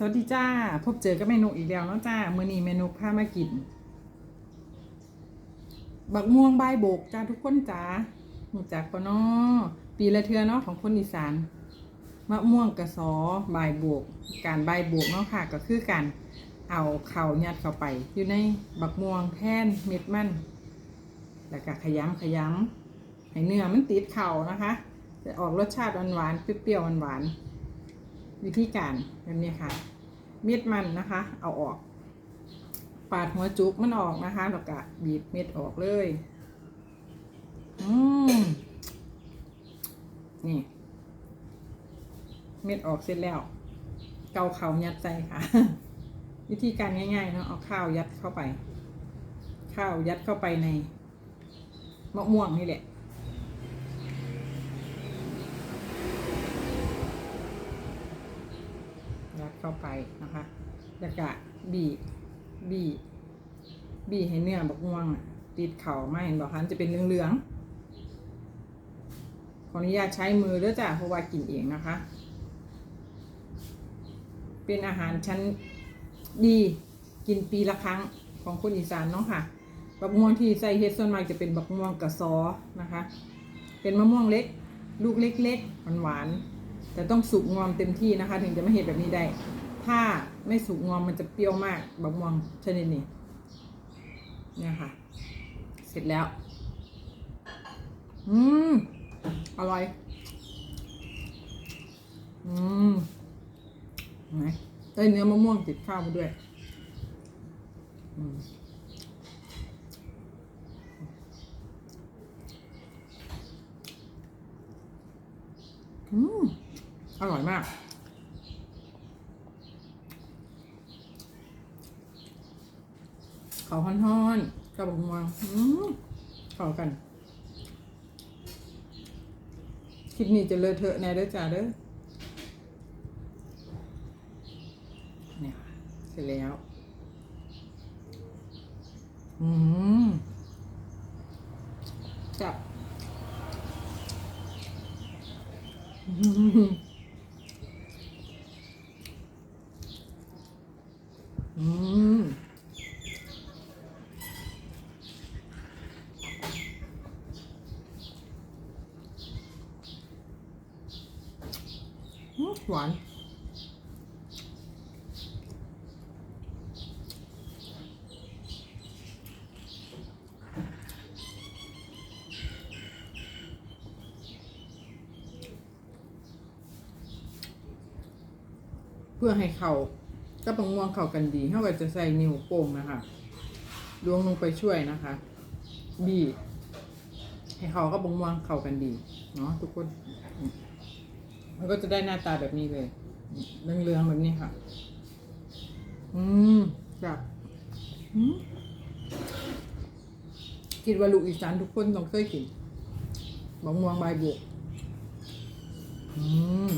สวัสดีจ้า พบเจอกับเมนูอีกแล้วเนาะจ้ามื้อนี้เมนูพามากิน บักม่วงใบโบกจ้าทุกคนจ้าหูจักปนาะปีละเทือเนาะของคนอีสานมะม่วงกระสอใบโบก การใบโบกเนาะค่ะก็คือการเอาเข่ายัดเข้าไป อยู่ในบักม่วงแท่นเม็ดมันแล้วก็ขยำขยำให้เนื้อมันติดเข่านะคะ จะออกรสชาติหวานๆเปรี้ยวๆหวานๆ วิธีการแบบนี้ค่ะ เม็ดมันนะคะ เอาออก ปาดหัวจุกมันออกนะคะแล้วก็บีบเม็ดออกเลย อืมนี่ เม็ดออกเสร็จแล้ว เกาเขายัดใส่ค่ะ วิธีการง่ายๆเนาะเอาข้าวยัดเข้าไป ข้าวยัดเข้าไปในมะม่วงนี่แหละ ยัด เข้าไปนะคะแล้วก็บีบีบีให้เนื้อบักม่วงติดเข่าไม่เห็นบอกคะมันจะเป็นเหลืองๆขออนุญาตใช้มือด้วยจ้ะเพราะว่ากินเองนะคะ เป็นอาหารชั้นดีกินปีละครั้งของคนอีสานเนาะค่ะบักม่วงที่ใส่เฮ็ดส่วนมากจะเป็นบักม่วงกระซอนะคะ เป็นมะม่วงเล็ก ลูกเล็กๆหวานๆ แต่ต้องสุกงอมเต็มที่นะคะ ถึงจะไม่เห็นแบบนี้ได้ ถ้าไม่สุกงอมมันจะเปรี้ยวมากบักม่วงชนิดนี้เนี่ยค่ะ เสร็จแล้ว อืม อร่อย อืมเห็นไหมได้เนื้อมะม่วงติดข้าวมาด้วยอืมอืม อร่อยมาก เขาฮ้อนๆกับบะม่วงอืมเข้ากัน คลิปนี้จะเลอะเทอะแน่เด้อจ้าเด้อเนี่ยเสร็จแล้ว อืมจับอื อืมอืมหวานเพื่อให้เขา กับมะม่วงเข้ากันดีเขาก็จะใส่นิ้วโป้งนะคะล้วงลงไปช่วยนะคะ บีบให้เขากับมะม่วงเข้ากันดีเนาะทุกคน มันก็จะได้หน้าตาแบบนี้เลยเรืองๆแบบนี้ค่ะ อืมจับอืมคิดว่าลูกอีสานทุกคนต้องเคยกินมะม่วงใบบุกอืม